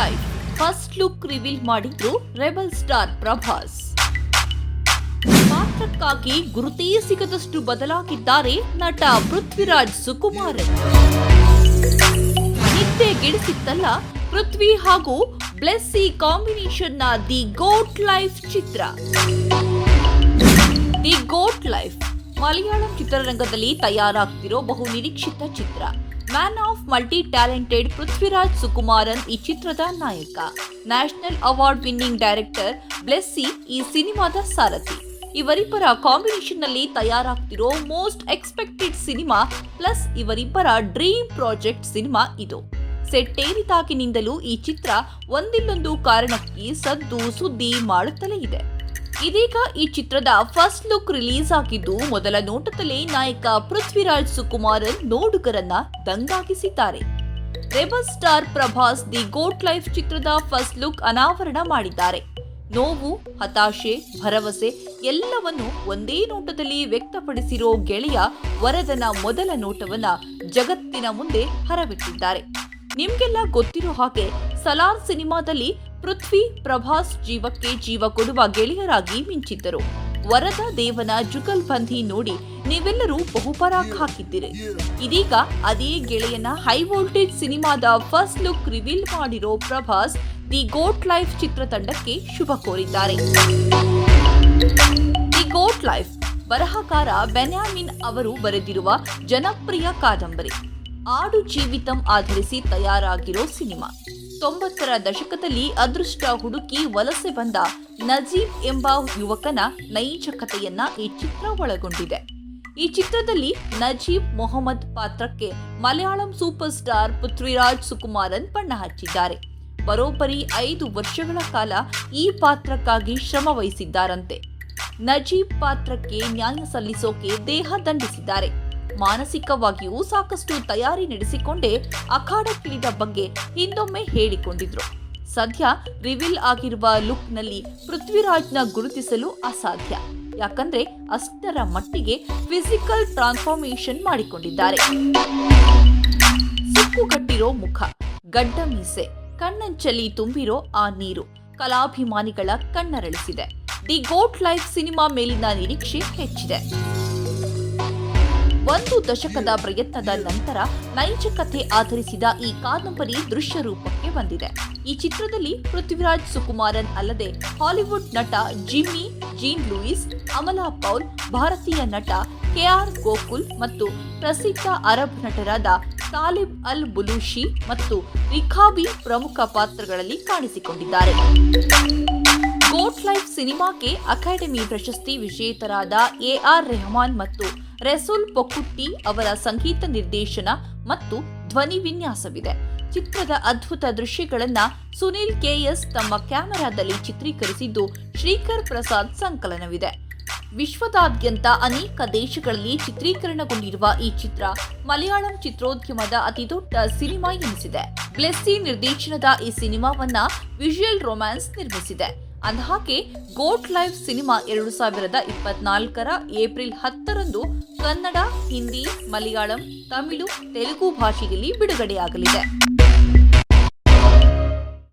Life first look reveal ಮಾಡಿದ್ರು rebel star Prabhas ಪಾತ್ರಕ್ಕಾಗಿ ಗುರುತೇ ಸಿಗದಷ್ಟು ಬದಲಾಗಿದ್ದಾರೆ ನಟ ಪೃಥ್ವಿರಾಜ್ ಸುಕುಮಾರ್. ನಿದ್ದೆ ಗಿಡಿಸಿತ್ತಲ್ಲ ಪೃಥ್ವಿ ಹಾಗೂ ಬ್ಲೆಸ್ಸಿ ಕಾಂಬಿನೇಷನ್ನ ದಿ ಗೋಟ್ ಲೈಫ್ ಚಿತ್ರ. ದಿ ಗೋಟ್ ಲೈಫ್ ಮಲಯಾಳಂ ಚಿತ್ರರಂಗದಲ್ಲಿ ತಯಾರಾಗ್ತಿರೋ ಬಹು ನಿರೀಕ್ಷಿತ ಚಿತ್ರ. Man of multi talented Prithviraj Sukumaran ಈ ಚಿತ್ರದ ನಾಯಕ. National award winning director Blessy ಈ ಸಿನಿಮಾದ ಸಾರಥಿ. ಇವರಿಬ್ಬರ ಕಾಂಬಿನೇಷನ್ನಲ್ಲಿ ತಯಾರಾಗ್ತಿರೋ ಮೋಸ್ಟ್ ಎಕ್ಸ್ಪೆಕ್ಟೆಡ್ ಸಿನಿಮಾ ಪ್ಲಸ್ ಇವರಿಬ್ಬರ ಡ್ರೀಮ್ ಪ್ರಾಜೆಕ್ಟ್ ಸಿನಿಮಾ ಇದು. ಸೆಟ್ ಏರಿದಾಗಿನಿಂದಲೂ ಈ ಚಿತ್ರ ಒಂದಿಲ್ಲೊಂದು ಕಾರಣಕ್ಕೆ ಸದ್ದು ಸುದ್ದಿ ಮಾಡುತ್ತಲೇ ಇದೆ. ಇದೀಗ ಈ ಚಿತ್ರದ ಫಸ್ಟ್ ಲುಕ್ ರಿಲೀಸ್ ಆಗಿದ್ದು ಮೊದಲ ನೋಟದಲ್ಲಿ ನಾಯಕ ಪೃಥ್ವಿರಾಜ್ ಸುಕುಮಾರನ್ ನೋಡುಗರನ್ನ ದಂಗಾಗಿಸಿದ್ದಾರೆ. Rebel star Prabhas the goat life ಚಿತ್ರದ ಫಸ್ಟ್ ಲುಕ್ ಅನಾವರಣ ಮಾಡಿದ್ದಾರೆ. ನೋವು, ಹತಾಶೆ, ಭರವಸೆ ಎಲ್ಲವನ್ನು ಒಂದೇ ನೋಟದಲ್ಲಿ ವ್ಯಕ್ತಪಡಿಸಿರೋ ಗೆಳೆಯ ವರದನ ಮೊದಲ ನೋಟವನ್ನ ಜಗತ್ತಿನ ಮುಂದೆ ಹರಬಿಟ್ಟಿದ್ದಾರೆ ನಿಮ್ಗೆಲ್ಲ ಗೊತ್ತಿರೋ ಹಾಗೆ ಸಲಾರ್ ಸಿನಿಮಾದಲ್ಲಿ ಪೃಥ್ವಿ ಪ್ರಭಾಸ್ ಜೀವಕ್ಕೆ ಜೀವ ಕೊಡುವ ಗೆಳೆಯರಾಗಿ ಮಿಂಚಿದ್ದರು. ವರದ ದೇವನ ಜುಗಲ್ಬಂದಿ ನೋಡಿ ನೀವೆಲ್ಲರೂ ಬಹುಪರಾಕ್ ಹಾಕಿದ್ದೀರಿ. ಇದೀಗ ಅದೇ ಗೆಳೆಯನ ಹೈ ವೋಲ್ಟೇಜ್ ಸಿನಿಮಾದ ಫಸ್ಟ್ ಲುಕ್ ರಿವೀಲ್ ಮಾಡಿರೋ ಪ್ರಭಾಸ್ ದಿ ಗೋಟ್ ಲೈಫ್ ಚಿತ್ರತಂಡಕ್ಕೆ ಶುಭ ಕೋರಿದ್ದಾರೆ. ದಿ ಗೋಟ್ ಲೈಫ್ ಬರಹಕಾರ ಬೆನ್ಯಾಮಿನ್ ಅವರು ಬರೆದಿರುವ ಜನಪ್ರಿಯ ಕಾದಂಬರಿ. ಆಡು ಜೀವಿತಂ ಆಧರಿಸಿ ತಯಾರಾಗಿರೋ ಸಿನಿಮಾ. ತೊಂಬತ್ತರ ದಶಕದಲ್ಲಿ ಅದೃಷ್ಟ ಹುಡುಕಿ ವಲಸೆ ಬಂದ ನಜೀಬ್ ಎಂಬ ಯುವಕನ ನೈಜ ಕಥೆಯನ್ನ ಈ ಚಿತ್ರ ಒಳಗೊಂಡಿದೆ. ಈ ಚಿತ್ರದಲ್ಲಿ ನಜೀಬ್ ಮೊಹಮ್ಮದ್ ಪಾತ್ರಕ್ಕೆ ಮಲಯಾಳಂ ಸೂಪರ್ ಸ್ಟಾರ್ ಪೃಥ್ವಿರಾಜ್ ಸುಕುಮಾರನ್ ಬಣ್ಣ ಹಚ್ಚಿದ್ದಾರೆ. ಬರೋಬ್ಬರಿ ಐದು ವರ್ಷಗಳ ಕಾಲ ಈ ಪಾತ್ರಕ್ಕಾಗಿ ಶ್ರಮ ವಹಿಸಿದ್ದಾರಂತೆ. ನಜೀಬ್ ಪಾತ್ರಕ್ಕೆ ನ್ಯಾಯ ಸಲ್ಲಿಸೋಕೆ ದೇಹ ದಂಡಿಸಿದ್ದಾರೆ. ಮಾನಸಿಕವಾಗಿಯೂ ಸಾಕಷ್ಟು ತಯಾರಿ ನಡೆಸಿಕೊಂಡೇ ಅಖಾಡಕ್ಕಿಳಿದ ಬಗ್ಗೆ ಹಿಂದೊಮ್ಮೆ ಹೇಳಿಕೊಂಡಿದ್ರು. ಸದ್ಯ ರಿವೀಲ್ ಆಗಿರುವ ಲುಕ್ನಲ್ಲಿ ಪೃಥ್ವಿರಾಜ್ನ ಗುರುತಿಸಲು ಅಸಾಧ್ಯ. ಯಾಕಂದ್ರೆ ಅಷ್ಟರ ಮಟ್ಟಿಗೆ ಫಿಸಿಕಲ್ ಟ್ರಾನ್ಸ್ಫಾರ್ಮೇಶನ್ ಮಾಡಿಕೊಂಡಿದ್ದಾರೆ. ಸುಕ್ಕುಗಟ್ಟಿರೋ ಮುಖ, ಗಡ್ಡ ಮೀಸೆ, ಕಣ್ಣಂಚಲಿ ತುಂಬಿರೋ ಆ ನೀರು ಕಲಾಭಿಮಾನಿಗಳ ಕಣ್ಣರಳಿಸಿದೆ. ದಿ ಗೋಟ್ ಲೈಫ್ ಸಿನಿಮಾ ಮೇಲಿನ ನಿರೀಕ್ಷೆ ಹೆಚ್ಚಿದೆ. ಒಂದು ದಶಕದ ಪ್ರಯತ್ನದ ನಂತರ ನೈಜ ಕಥೆ ಆಧರಿಸಿದ ಈ ಕಾದಂಬರಿ ದೃಶ್ಯ ರೂಪಕ್ಕೆ ಬಂದಿದೆ. ಈ ಚಿತ್ರದಲ್ಲಿ ಪೃಥ್ವಿರಾಜ್ ಸುಕುಮಾರನ್ ಅಲ್ಲದೆ ಹಾಲಿವುಡ್ ನಟ Jimmy, Jean Louis, Amala Paul, ಭಾರತೀಯ ನಟ ಕೆಆರ್ ಗೋಕುಲ್ ಮತ್ತು ಪ್ರಸಿದ್ಧ ಅರಬ್ ನಟರಾದ ತಾಲಿಬ್ ಅಲ್ ಬುಲೂಶಿ ಮತ್ತು ರಿಖಾಬಿ ಪ್ರಮುಖ ಪಾತ್ರಗಳಲ್ಲಿ ಕಾಣಿಸಿಕೊಂಡಿದ್ದಾರೆ. ಗೋಟ್ ಲೈಫ್ ಸಿನಿಮಾಕ್ಕೆ ಅಕಾಡೆಮಿ ಪ್ರಶಸ್ತಿ ವಿಜೇತರಾದ ಎ ಆರ್ ರೆಹಮಾನ್ ಮತ್ತು ರೆಸುಲ್ ಪೊಕುಟ್ಟಿ ಅವರ ಸಂಗೀತ ನಿರ್ದೇಶನ ಮತ್ತು ಧ್ವನಿ ವಿನ್ಯಾಸವಿದೆ. ಚಿತ್ರದ ಅದ್ಭುತ ದೃಶ್ಯಗಳನ್ನ ಸುನೀಲ್ ಕೆಎಸ್ ತಮ್ಮ ಕ್ಯಾಮೆರಾದಲ್ಲಿ ಚಿತ್ರೀಕರಿಸಿದ್ದು ಶ್ರೀಕರ್ ಪ್ರಸಾದ್ ಸಂಕಲನವಿದೆ. ವಿಶ್ವದಾದ್ಯಂತ ಅನೇಕ ದೇಶಗಳಲ್ಲಿ ಚಿತ್ರೀಕರಣಗೊಂಡಿರುವ ಈ ಚಿತ್ರ ಮಲಯಾಳಂ ಚಿತ್ರೋದ್ಯಮದ ಅತಿದೊಡ್ಡ ಸಿನಿಮಾ ಎನಿಸಿದೆ. ಬ್ಲೆಸ್ಸಿ ನಿರ್ದೇಶನದ ಈ ಸಿನಿಮಾವನ್ನ ವಿಜುವಲ್ ರೊಮ್ಯಾನ್ಸ್ ನಿರ್ಮಿಸಿದೆ. ಅಂದಹಾಗೆ ಗೋಟ್ ಲೈಫ್ ಸಿನಿಮಾ ಎರಡು ಸಾವಿರದ ಇಪ್ಪತ್ನಾಲ್ಕರ ಏಪ್ರಿಲ್ ಹತ್ತರಂದು ಕನ್ನಡ, ಹಿಂದಿ, ಮಲಯಾಳಂ, ತಮಿಳು, ತೆಲುಗು ಭಾಷೆಯಲ್ಲಿ ಬಿಡುಗಡೆಯಾಗಲಿದೆ.